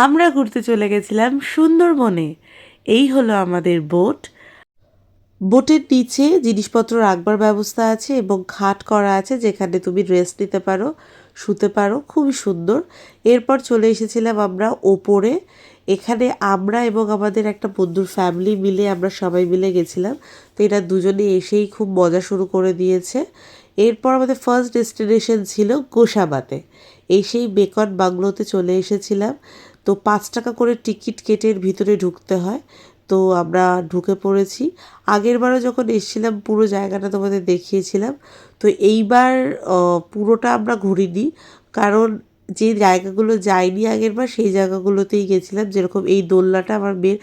আমরা ঘুরতে চলে গেছিলাম সুন্দরবনে। এই হলো আমাদের বোট। বোটের নিচে জিনিসপত্র রাখবার ব্যবস্থা আছে এবং ঘাট করা আছে যেখানে তুমি রেস্ট নিতে পারো, শুতে পারো, খুবই সুন্দর। এরপর চলে এসেছিলাম আমরা ওপরে। এখানে আমরা এবং আমাদের একটা বন্ধুর ফ্যামিলি মিলে আমরা সবাই মিলে গেছিলাম। তো এরা দুজনে এসেই খুব মজা শুরু করে দিয়েছে। এরপর আমাদের ফার্স্ট ডেস্টিনেশন ছিল গোসাবাতে। এই সেই বেকন বাংলোতে চলে এসেছিলাম। তো পাঁচ টাকা করে টিকিট কেটের ভিতরে ঢুকতে হয়। তো আমরা ঢুকে পড়েছি। আগেরবারও যখন এসেছিলাম, পুরো জায়গাটা তোমাদের দেখিয়েছিলাম। তো এইবার পুরোটা আমরা ঘুরিনি। কারণ যে জায়গাগুলো যাইনি আগেরবার সেই জায়গাগুলোতেই গেছিলাম। যেরকম এই দোলনাটা আমার মেয়ের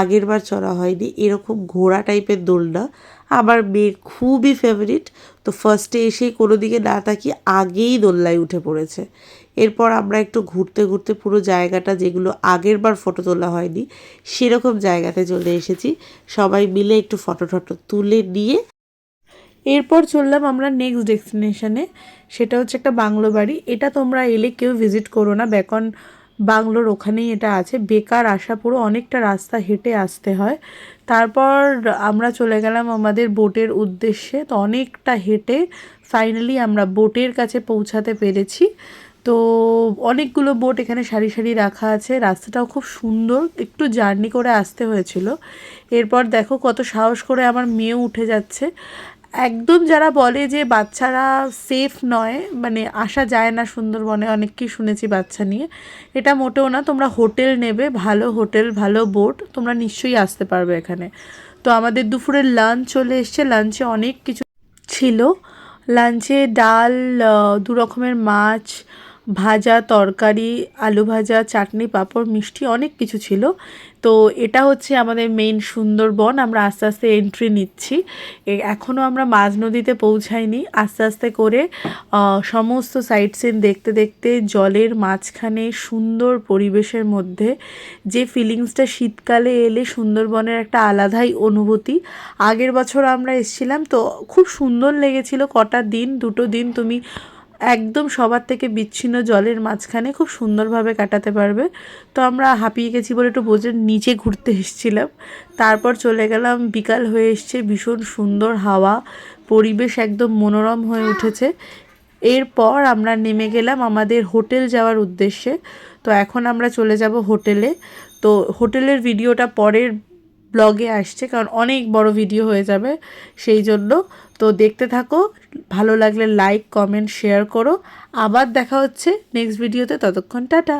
আগেরবার চড়া হয়নি। এরকম ঘোড়া টাইপের দোলনা। আমার মেয়ের খুবই ফেভারিট তো ফার্স্টে এসেই কোনো দিকে না তাকিয়ে আগেই দোলনায় উঠে পড়েছে। এরপর আমরা একটু ঘুরতে ঘুরতে পুরো জায়গাটা যেগুলো আগের বার ফটো তোলা হয়নি, সেরকম জায়গাতে চলে এসেছি। সবাই মিলে একটু ফটো টটো তুলে নিয়ে এরপর চললাম আমরা নেক্সট ডেস্টিনেশনে সেটা হচ্ছে একটা বাংলো বাড়ি। এটা তোমরা এলে কেউ ভিজিট করো না। বেকন বাংলোর ওখানেই এটা আছে। বেকার আসা পুরো অনেকটা রাস্তা হেঁটে আসতে হয়। তারপর আমরা চলে গেলাম আমাদের বোটের উদ্দেশ্যে। তো অনেকটা হেঁটে ফাইনালি আমরা বোটের কাছে পৌঁছাতে পেরেছি। তো অনেকগুলো বোট এখানে সারি সারি রাখা আছে। রাস্তাটাও খুব সুন্দর। একটু জার্নি করে আসতে হয়েছিল। এরপর দেখো কত সাহস করে আমার মেয়ে উঠে যাচ্ছে। একদম যারা বলে যে বাচ্চারা সেফ নয় মানে আসা যায় না সুন্দরবনে অনেককেই শুনেছি বাচ্চা নিয়ে, এটা মোটেও না, তোমরা হোটেল নেবে, ভালো হোটেল, ভালো বোট, তোমরা নিশ্চয়ই আসতে পারবে এখানে। তো আমাদের দুপুরের লাঞ্চ চলে এসছে লাঞ্চে অনেক কিছু ছিল। লাঞ্চে ডাল দু রকমের মাছ ভাজা তরকারি, আলু ভাজা, চাটনি, পাঁপড়, মিষ্টি অনেক কিছু ছিল। তো এটা হচ্ছে আমাদের মেইন সুন্দরবন। আমরা আস্তে আস্তে এন্ট্রি নিচ্ছি। এখনও আমরা মাঝ নদীতে পৌঁছাইনি। আস্তে আস্তে করে সমস্ত সাইট সিন দেখতে দেখতে জলের মাঝখানে সুন্দর পরিবেশের মধ্যে যে ফিলিংসটা শীতকালে এলে সুন্দরবনের একটা আলাদাই অনুভূতি। আগের বছর আমরা এসেছিলাম, তো খুব সুন্দর লেগেছিল। কটা দিন, দুটো দিন তুমি একদম সবার থেকে বিচ্ছিন্ন জলের মাঝখানে খুব সুন্দরভাবে কাটাতে পারবে। তো আমরা হাঁপিয়ে গেছি বলে একটু বোঝের নিচে ঘুরতে এসেছিলাম। তারপর চলে গেলাম, বিকাল হয়ে এসছে, ভীষণ সুন্দর হাওয়া, পরিবেশ একদম মনোরম হয়ে উঠেছে। এরপর আমরা নেমে গেলাম আমাদের হোটেল যাওয়ার উদ্দেশ্যে। তো এখন আমরা চলে যাব হোটেলে। তো হোটেলের ভিডিওটা পরের ব্লগে আসছে, কারণ অনেক বড় ভিডিও হয়ে যাবে সেই জন্য। তো দেখতে থাকো, ভালো লাগলে লাইক কমেন্ট শেয়ার করো। আবার দেখা হচ্ছে নেক্সট ভিডিওতে ততক্ষণ টাটা।